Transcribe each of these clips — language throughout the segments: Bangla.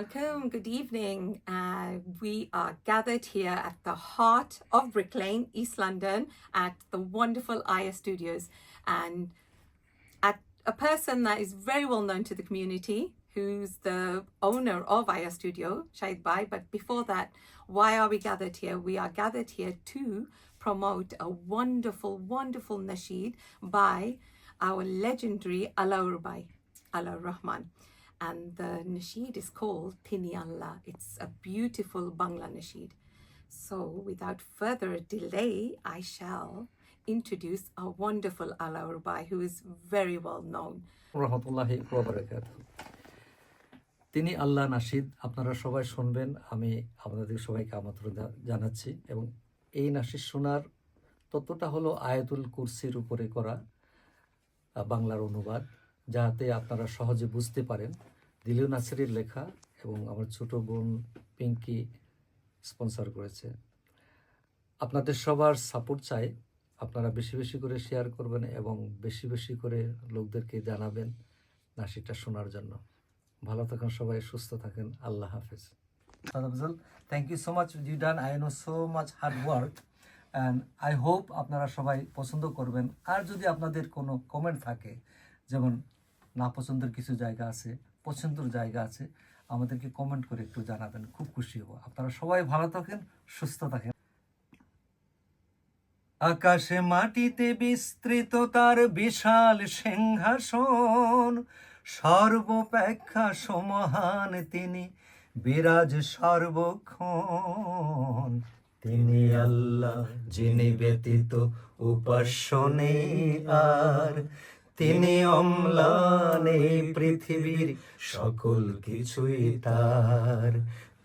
Welcome, good evening. Uh, we are gathered here at the heart of Brick Lane, East London, at the wonderful Aya Studios, and at a person that is very well known to the community, who's the owner of Aya Studio, Shahid Bai. But before that, why are we gathered here? We are gathered here to promote a wonderful, wonderful nasheed by our legendary Alaur Bai, Alaur Rahman. And the nasheed is called Tini Allah. It's a beautiful Bangla nasheed. So, without further delay, I shall introduce our wonderful Alaur Bai, who is very well known. রহমতুল্লাহি তিনি আল্লাহ নাসিদ আপনারা সবাই শুনবেন আমি আপনাদের সবাইকে আমন্ত্রণ জানাচ্ছি এবং এই নাসিদ শোনার তত্ত্বটা হলো আয়াতুল কুরসির উপরে করা বাংলার অনুবাদ যাতে আপনারা সহজে বুঝতে পারেন। দিলু নাসিরের লেখা এবং আমার ছোট বোন পিঙ্কি স্পন্সর করেছে। আপনাদের সবার সাপোর্ট চাই। আপনারা বেশি বেশি করে শেয়ার করবেন এবং বেশি বেশি করে লোকদেরকে জানাবেন নাসিটা শোনার জন্য। ভালো থাকেন সবাই, সুস্থ থাকেন। আল্লাহ হাফেজ। Thank you so much you done I know so much hard work and I hope আপনারা সবাই পছন্দ করবেন। আর যদি আপনাদের কোনো কমেন্ট থাকে যেমন না পছন্দের কিছু জায়গা আছে, পছন্দের জায়গা আছে, আমাদেরকে কমেন্ট করে একটু জানাবেন, খুব খুশি হব। আপনারা সবাই ভালো থাকেন, সুস্থ থাকেন। আকাশে মাটিতে বিস্তৃত তার বিশাল সিংহাসন, সর্বপেক্ষা সমহান তিনি বিরাজ সর্বক্ষণ। তিনি আল্লাহ, যিনি ব্যতীত উপাস্য নেই আর। তিনি অম্লান এই পৃথিবীর সকল কিছুই তার।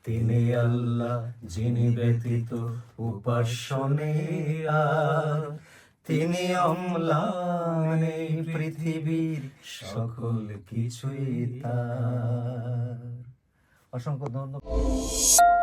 তিনি আল্লাহ, যিনি ব্যতীত উপাস্য নেই আর। তিনি অম্লান এই পৃথিবীর সকল কিছুই তার। অসংখ্য ধন্যবাদ।